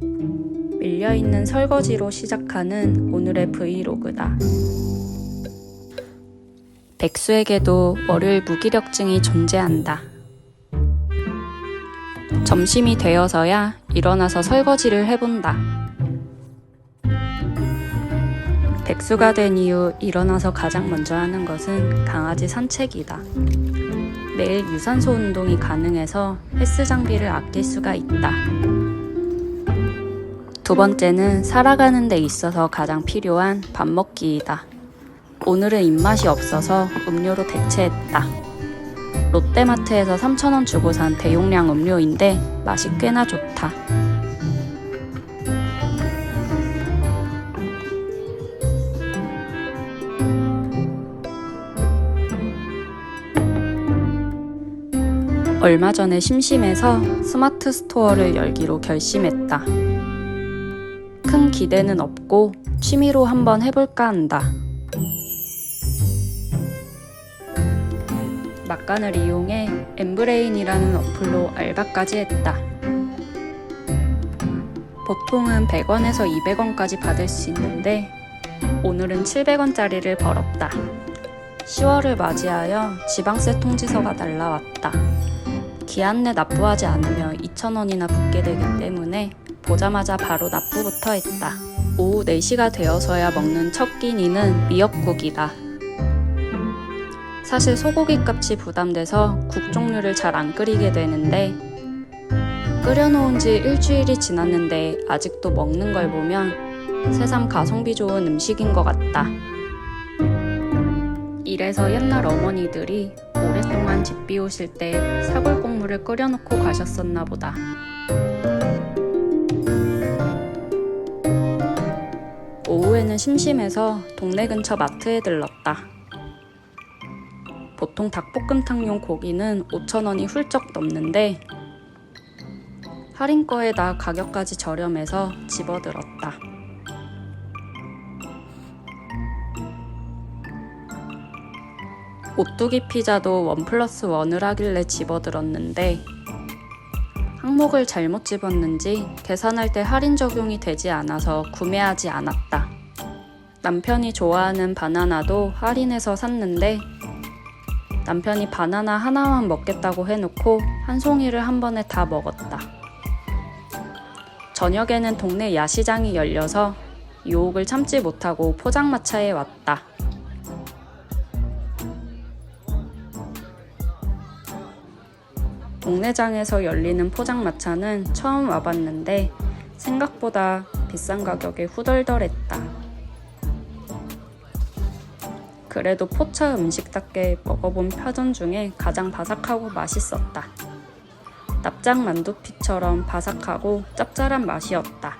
밀려있는 설거지로 시작하는 오늘의 브이로그다. 백수에게도 월요일 무기력증이 존재한다. 점심이 되어서야 일어나서 설거지를 해본다. 백수가 된 이후 일어나서 가장 먼저 하는 것은 강아지 산책이다. 매일 유산소 운동이 가능해서 헬스 장비를 아낄 수가 있다. 두 번째는 살아가는 데 있어서 가장 필요한 밥 먹기이다. 오늘은 입맛이 없어서 음료로 대체했다. 롯데마트에서 3,000원 주고 산 대용량 음료인데 맛이 꽤나 좋다. 얼마 전에 심심해서 스마트 스토어를 열기로 결심했다. 큰 기대는 없고 취미로 한번 해볼까 한다. 막간을 이용해 엠브레인이라는 어플로 알바까지 했다. 보통은 100원에서 200원까지 받을 수 있는데 오늘은 700원짜리를 벌었다. 10월을 맞이하여 지방세 통지서가 날라왔다. 기한 내 납부하지 않으면 2,000원이나 붙게 되기 때문에 보자마자 바로 납부부터 했다. 오후 4시가 되어서야 먹는 첫 끼니는 미역국이다. 사실 소고기 값이 부담돼서 국 종류를 잘 안 끓이게 되는데 끓여놓은 지 일주일이 지났는데 아직도 먹는 걸 보면 새삼 가성비 좋은 음식인 것 같다. 이래서 옛날 어머니들이 오랫동안 집 비우실 때 사골 국물을 끓여놓고 가셨었나 보다. 심심해서 동네 근처 마트에 들렀다. 보통 닭볶음탕용 고기는 5,000원이 훌쩍 넘는데 할인 거에다 가격까지 저렴해서 집어들었다. 오뚜기 피자도 원 플러스 원을 하길래 집어들었는데 항목을 잘못 집었는지 계산할 때 할인 적용이 되지 않아서 구매하지 않았다. 남편이 좋아하는 바나나도 할인해서 샀는데 남편이 바나나 하나만 먹겠다고 해놓고 한 송이를 한 번에 다 먹었다. 저녁에는 동네 야시장이 열려서 유혹을 참지 못하고 포장마차에 왔다. 동네장에서 열리는 포장마차는 처음 와봤는데 생각보다 비싼 가격에 후덜덜했다. 그래도 포차 음식답게 먹어본 파전 중에 가장 바삭하고 맛있었다. 납작 만두피처럼 바삭하고 짭짤한 맛이었다.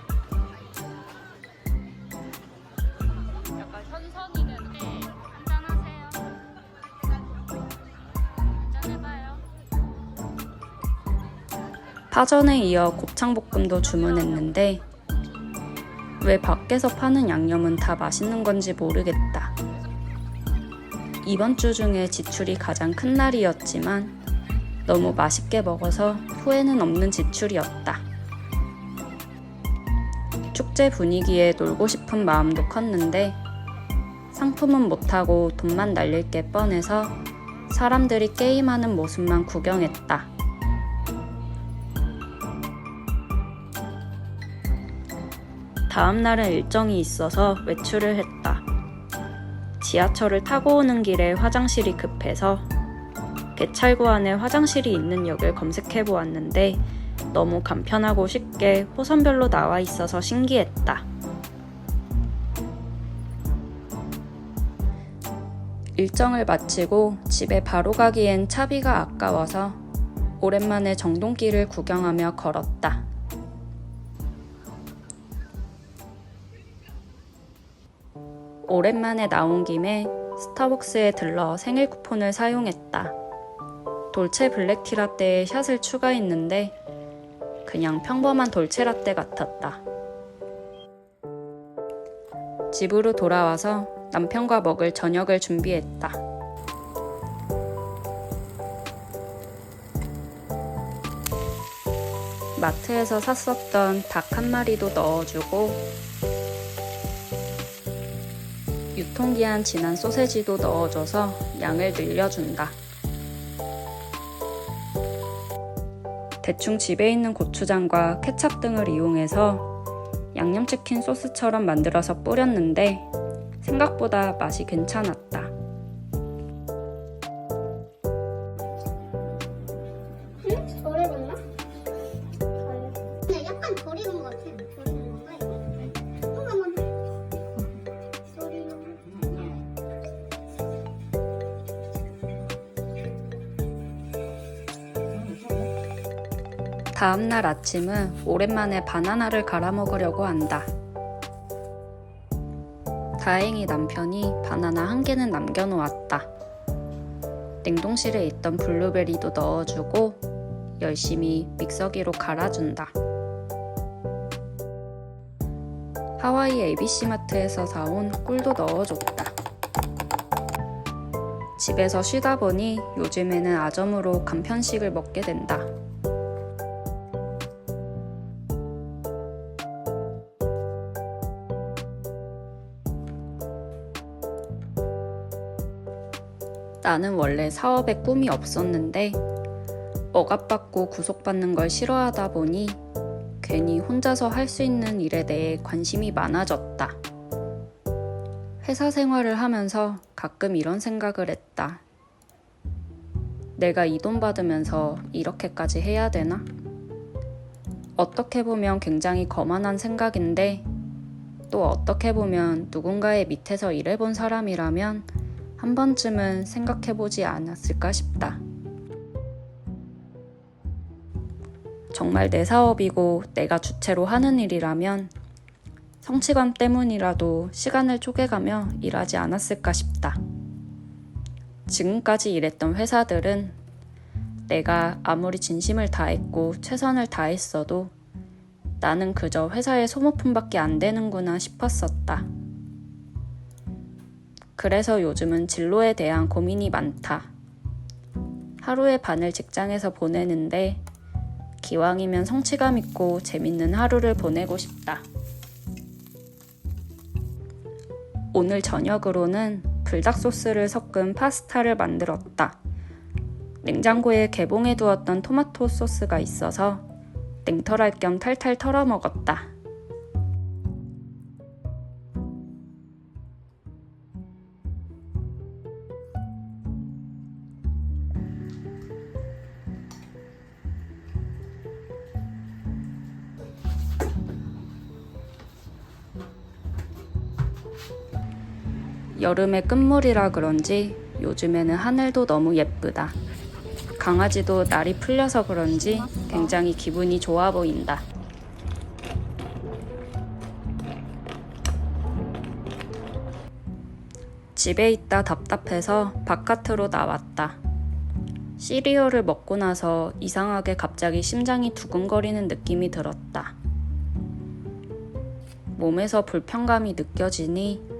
파전에 이어 곱창볶음도 주문했는데 왜 밖에서 파는 양념은 다 맛있는 건지 모르겠다. 이번 주 중에 지출이 가장 큰 날이었지만 너무 맛있게 먹어서 후회는 없는 지출이었다. 축제 분위기에 놀고 싶은 마음도 컸는데 상품은 못하고 돈만 날릴 게 뻔해서 사람들이 게임하는 모습만 구경했다. 다음 날은 일정이 있어서 외출을 했다. 지하철을 타고 오는 길에 화장실이 급해서 개찰구 안에 화장실이 있는 역을 검색해 보았는데 너무 간편하고 쉽게 호선별로 나와 있어서 신기했다. 일정을 마치고 집에 바로 가기엔 차비가 아까워서 오랜만에 정동길을 구경하며 걸었다. 오랜만에 나온 김에 스타벅스에 들러 생일 쿠폰을 사용했다. 돌체 블랙티 라떼에 샷을 추가했는데 그냥 평범한 돌체 라떼 같았다. 집으로 돌아와서 남편과 먹을 저녁을 준비했다. 마트에서 샀었던 닭 한 마리도 넣어주고 유통기한 지난 소세지도 넣어줘서 양을 늘려준다. 대충 집에 있는 고추장과 케찹 등을 이용해서 양념치킨 소스처럼 만들어서 뿌렸는데 생각보다 맛이 괜찮았다. 다음날 아침은 오랜만에 바나나를 갈아 먹으려고 한다. 다행히 남편이 바나나 한 개는 남겨놓았다. 냉동실에 있던 블루베리도 넣어주고 열심히 믹서기로 갈아준다. 하와이 ABC마트에서 사온 꿀도 넣어줬다. 집에서 쉬다 보니 요즘에는 아점으로 간편식을 먹게 된다. 나는 원래 사업에 꿈이 없었는데 억압받고 구속받는 걸 싫어하다 보니 괜히 혼자서 할 수 있는 일에 대해 관심이 많아졌다. 회사 생활을 하면서 가끔 이런 생각을 했다. 내가 이 돈 받으면서 이렇게까지 해야 되나? 어떻게 보면 굉장히 거만한 생각인데 또 어떻게 보면 누군가의 밑에서 일해본 사람이라면 한 번쯤은 생각해보지 않았을까 싶다. 정말 내 사업이고 내가 주체로 하는 일이라면 성취감 때문이라도 시간을 쪼개가며 일하지 않았을까 싶다. 지금까지 일했던 회사들은 내가 아무리 진심을 다했고 최선을 다했어도 나는 그저 회사의 소모품밖에 안 되는구나 싶었었다. 그래서 요즘은 진로에 대한 고민이 많다. 하루의 반을 직장에서 보내는데 기왕이면 성취감 있고 재밌는 하루를 보내고 싶다. 오늘 저녁으로는 불닭 소스를 섞은 파스타를 만들었다. 냉장고에 개봉해 두었던 토마토 소스가 있어서 냉털할 겸 탈탈 털어 먹었다. 여름의 끝물이라 그런지 요즘에는 하늘도 너무 예쁘다. 강아지도 날이 풀려서 그런지 굉장히 기분이 좋아 보인다. 집에 있다 답답해서 바깥으로 나왔다. 시리얼을 먹고 나서 이상하게 갑자기 심장이 두근거리는 느낌이 들었다. 몸에서 불편감이 느껴지니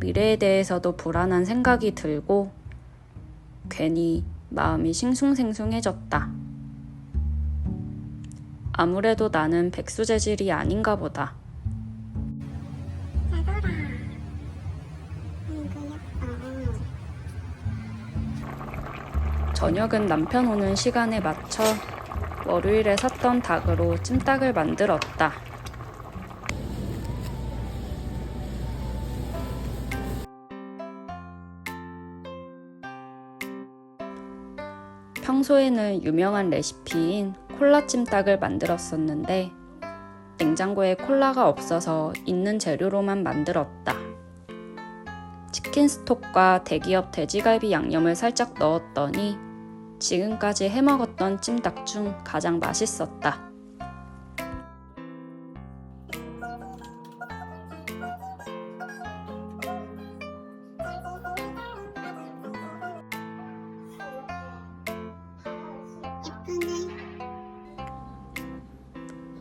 미래에 대해서도 불안한 생각이 들고 괜히 마음이 싱숭생숭해졌다. 아무래도 나는 백수 재질이 아닌가 보다. 저녁은 남편 오는 시간에 맞춰 월요일에 샀던 닭으로 찜닭을 만들었다. 평소에는 유명한 레시피인 콜라 찜닭을 만들었었는데 냉장고에 콜라가 없어서 있는 재료로만 만들었다. 치킨 스톡과 대기업 돼지갈비 양념을 살짝 넣었더니 지금까지 해먹었던 찜닭 중 가장 맛있었다.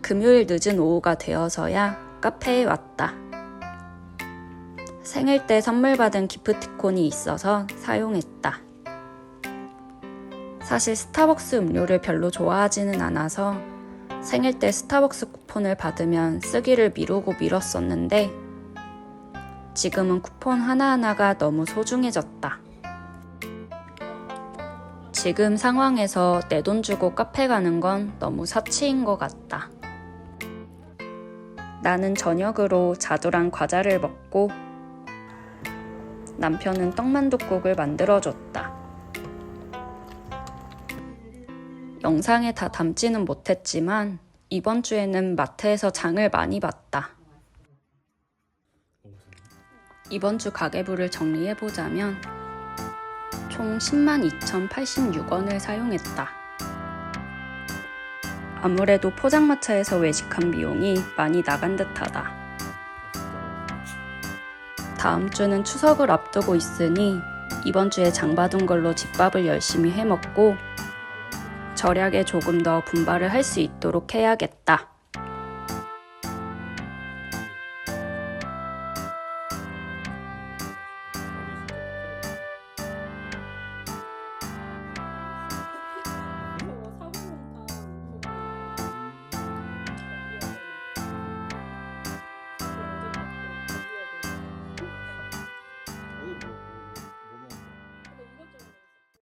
금요일 늦은 오후가 되어서야 카페에 왔다. 생일 때 선물 받은 기프티콘이 있어서 사용했다. 사실 스타벅스 음료를 별로 좋아하지는 않아서 생일 때 스타벅스 쿠폰을 받으면 쓰기를 미루고 미뤘었는데 지금은 쿠폰 하나하나가 너무 소중해졌다. 지금 상황에서 내 돈 주고 카페 가는 건 너무 사치인 것 같다. 나는 저녁으로 자두랑 과자를 먹고 남편은 떡만둣국을 만들어줬다. 영상에 다 담지는 못했지만 이번 주에는 마트에서 장을 많이 봤다. 이번 주 가계부를 정리해보자면 총 10만 2,086원을 사용했다. 아무래도 포장마차에서 외식한 비용이 많이 나간 듯하다. 다음 주는 추석을 앞두고 있으니 이번 주에 장 받은 걸로 집밥을 열심히 해먹고 절약에 조금 더 분발을 할 수 있도록 해야겠다.